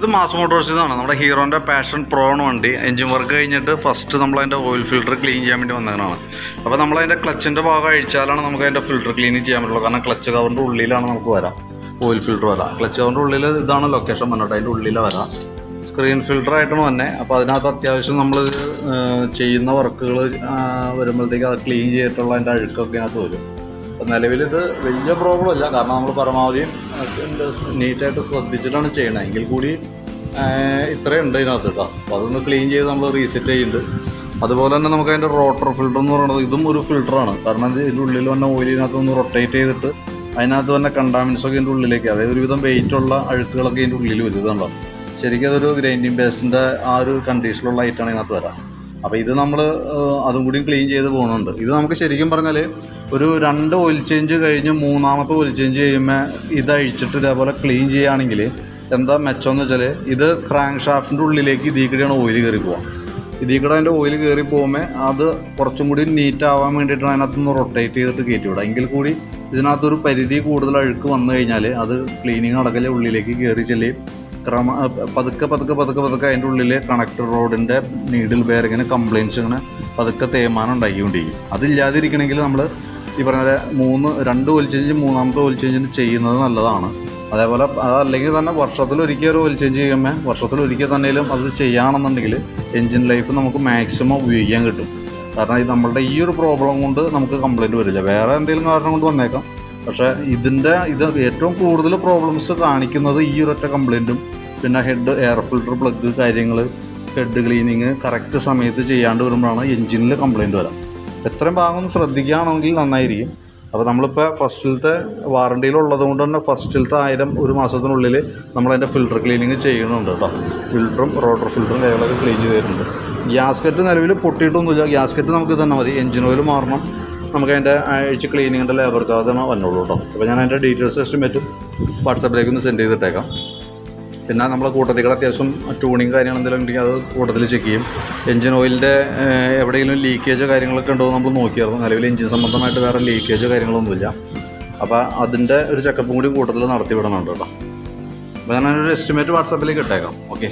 ഇത് മാസ് മോട്ടോഴ്സിന്നാണ് നമ്മുടെ ഹീറോന്റെ പാഷൻ പ്രോൺ വണ്ടി. എഞ്ചിൻ വർക്ക് കഴിഞ്ഞിട്ട് ഫസ്റ്റ് നമ്മൾ അതിന്റെ ഓയിൽ ഫിൽറ്റർ ക്ലീൻ ചെയ്യാൻ വേണ്ടി വന്നതാണ് അപ്പോൾ നമ്മൾ അതിന്റെ ക്ലച്ചിന്റെ ഭാഗം അഴിച്ചാലാണ് നമുക്ക് അതിന്റെ ഫിൽറ്റർ ക്ലീൻ ചെയ്യാൻ പറ്റുള്ളൂ. കാരണം ക്ലച്ച് കവറിന്റെ ഉള്ളിലാണ് നമുക്ക് വരാം. ഓയിൽ ഫിൽറ്റർ വരാം. ക്ലച്ച് കവറിന്റെ ഉള്ളിൽ ഇതാണ് ലൊക്കേഷൻ വന്നിട്ട് അതിന്റെ ഉള്ളിൽ വരാം. സ്ക്രീൻ ഫിൽറ്റർ ആയിട്ടാണ് തന്നെ അപ്പോൾ അതിനകത്ത് അത്യാവശ്യം നമ്മൾ ചെയ്യുന്ന വർക്കുകൾ വരുമ്പോഴത്തേക്ക് അത് ക്ലീൻ ചെയ്തിട്ടുള്ള അതിന്റെ അഴുക്കൊക്കെ അതിനകത്ത് വരും. നിലവിൽ ഇത് വലിയ പ്രോബ്ലം അല്ല. കാരണം നമ്മൾ പരമാവധി നീറ്റായിട്ട് ശ്രദ്ധിച്ചിട്ടാണ് ചെയ്യണത് എങ്കിൽ കൂടി ഇത്രയും ഉണ്ട് ഇതിനകത്ത് കേട്ടോ അപ്പോൾ അതൊന്ന് ക്ലീൻ ചെയ്ത് നമ്മൾ റീസെറ്റ് ചെയ്യുന്നുണ്ട് അതുപോലെ തന്നെ നമുക്ക് അതിന്റെ റോട്ടർ ഫിൽറ്റർ എന്ന് പറയുന്നത് ഇതും ഒരു ഫിൽട്ടറാണ് കാരണം ഇത് ഇതിന്റെ ഉള്ളിൽ വന്ന ഓയിലിനകത്ത് ഒന്ന് റൊട്ടേറ്റ് ചെയ്തിട്ട് അതിനകത്ത് തന്നെ കണ്ടാമിൻസ് ഒക്കെ ഇതിന്റെ ഉള്ളിലേക്ക് അതായത് ഒരുവിധം വെയിറ്റ് ഉള്ള അഴുക്കുകളൊക്കെ ഇതിന്റെ ഉള്ളിൽ വരുന്നുണ്ടോ ശരിക്കും അതൊരു ഗ്രൈൻഡിങ് പേസ്റ്റിന്റെ ആ ഒരു കണ്ടീഷനിലുള്ള ഐറ്റമാണ് ഇതിനകത്ത് വരാം. അപ്പോൾ ഇത് നമ്മൾ അതും കൂടി ക്ലീൻ ചെയ്ത് പോകുന്നുണ്ട് ഇത് നമുക്ക് ശരിക്കും പറഞ്ഞാൽ ഒരു രണ്ട് ഓയിൽ ചേഞ്ച് കഴിഞ്ഞ് മൂന്നാമത്തെ ഓയിൽ ചേഞ്ച് ചെയ്യുമ്പോൾ ഇത് അഴിച്ചിട്ട് ഇതേപോലെ ക്ലീൻ ചെയ്യുകയാണെങ്കിൽ എന്താ മെച്ചം എന്ന് വെച്ചാൽ ഇത് ക്രാങ്ക് ഷാഫ്റ്റിന്റെ ഉള്ളിലേക്ക് ഇതിൽ കൂടെയാണ് ഓയിൽ കയറി പോവാം ഇതിൽ കൂടെ അതിന്റെ ഓയിൽ കയറി പോകുമ്പോൾ അത് കുറച്ചും കൂടി നീറ്റ് ആവാൻ വേണ്ടിയിട്ടാണ് അതിനകത്തുനിന്ന് റൊട്ടേറ്റ് ചെയ്തിട്ട് കയറ്റി വിടുക. എങ്കിൽ കൂടി ഇതിനകത്തൊരു പരിധി കൂടുതൽ അഴുക്ക് വന്നു കഴിഞ്ഞാൽ അത് ക്ലീനിങ് അടക്കലെ ഉള്ളിലേക്ക് കയറി ചെല്ലുകയും ക്രമ പതുക്കെ പതുക്കെ പതുക്കെ പതുക്കെ അതിന്റെ ഉള്ളിൽ കണക്ടർ റോഡിന്റെ നീഡിൽ ബെയറിങ്ങിന് കംപ്ലയിൻസ് ഇങ്ങനെ പതുക്കെ തേമാനം ഉണ്ടാക്കിക്കൊണ്ടിരിക്കും അതില്ലാതിരിക്കണമെങ്കിൽ നമ്മൾ ഈ പറഞ്ഞ പോലെ മൂന്ന് രണ്ട് ഓയിൽ ചേഞ്ച് മൂന്നാമത്തെ ഓയിൽ ചേഞ്ചിന് ചെയ്യുന്നത് നല്ലതാണ്. അതേപോലെ അതല്ലെങ്കിൽ തന്നെ വർഷത്തിലൊരിക്കൽ ഒരു ഓയിൽ ചേഞ്ച് ചെയ്യുമ്പോൾ വർഷത്തിലൊരിക്കൽ തന്നെയും അത് ചെയ്യുകയാണെന്നുണ്ടെങ്കിൽ എൻജിൻ ലൈഫ് നമുക്ക് മാക്സിമം ഉപയോഗിക്കാൻ കിട്ടും. കാരണം ഇത് നമ്മളുടെ ഈ ഒരു പ്രോബ്ലം കൊണ്ട് നമുക്ക് കംപ്ലൈന്റ് വരില്ല. വേറെ എന്തെങ്കിലും കാരണം കൊണ്ട് വന്നേക്കാം. പക്ഷേ ഇതിന്റെ ഇത് ഏറ്റവും കൂടുതൽ പ്രോബ്ലംസ് കാണിക്കുന്നത് ഈ ഒരൊറ്റ കംപ്ലയിന്റും പിന്നെ ഹെഡ് എയർ ഫിൽട്ടർ പ്ലഗ് കാര്യങ്ങൾ ഹെഡ് ക്ലീനിങ് കറക്റ്റ് സമയത്ത് ചെയ്യാണ്ട് വരുമ്പോഴാണ് എഞ്ചിനിൽ കംപ്ലയിന്റ് വരാം. എത്രയും ഭാഗം ശ്രദ്ധിക്കുകയാണെങ്കിൽ നന്നായിരിക്കും. അപ്പോൾ നമ്മളിപ്പോൾ ഫസ്റ്റിലത്തെ വാറണ്ടിയിലുള്ളത് കൊണ്ട് തന്നെ ഫസ്റ്റിലത്തെ ആയിരം ഒരു മാസത്തിനുള്ളിൽ നമ്മളതിന്റെ ഫിൽട്ടർ ക്ലീനിങ് ചെയ്യുന്നുണ്ട് കേട്ടോ. ഫിൽറ്ററും റോട്ടർ ഫിൽറ്ററും കാര്യങ്ങളൊക്കെ ക്ലീൻ ചെയ്ത് തരുന്നുണ്ട്. ഗ്യാസ്കറ്റ് നിലവിൽ പൊട്ടിയിട്ടൊന്നുമില്ല. ഗ്യാസ്കറ്റ് നമുക്ക് തന്നെ മതി. എഞ്ചിൻ ഓയിൽ മാറണം. നമുക്ക് അതിന്റെ അഴിച്ച് ക്ലീനിങ്ങിന്റെ ലേബർ ചാർജാണ് വന്നുള്ളൂ കേട്ടോ. അപ്പോൾ ഞാൻ അതിന്റെ ഡീറ്റെയിൽസ് എസ്റ്റിമേറ്റും വാട്സാപ്പിലേക്ക് ഒന്ന് സെൻഡ് ചെയ്തിട്ടേക്കാം. പിന്നെ നമ്മളെ കൂട്ടത്തിൽ കൂടെ അത്യാവശ്യം ട്യൂണിങ് കാര്യങ്ങൾ എന്തെങ്കിലും ഉണ്ടെങ്കിൽ അത് കൂട്ടത്തിൽ ചെക്ക് ചെയ്യും. എഞ്ചിൻ ഓയിലിന്റെ എവിടെയെങ്കിലും ലീക്കേജോ കാര്യങ്ങളൊക്കെ ഉണ്ടോ നമ്മൾ നോക്കിയായിരുന്നു. നിലവിൽ എഞ്ചിൻ സംബന്ധമായിട്ട് വേറെ ലീക്കേജോ കാര്യങ്ങളൊന്നുമില്ല. അപ്പോൾ അതിന്റെ ഒരു ചെക്കപ്പും കൂടി കൂട്ടത്തിൽ നടത്തി വിടുന്നുണ്ട് കേട്ടോ. അപ്പോൾ ഞാനൊരു എസ്റ്റിമേറ്റ് വാട്സാപ്പിലേക്ക് ഇട്ടേക്കാം. ഓക്കെ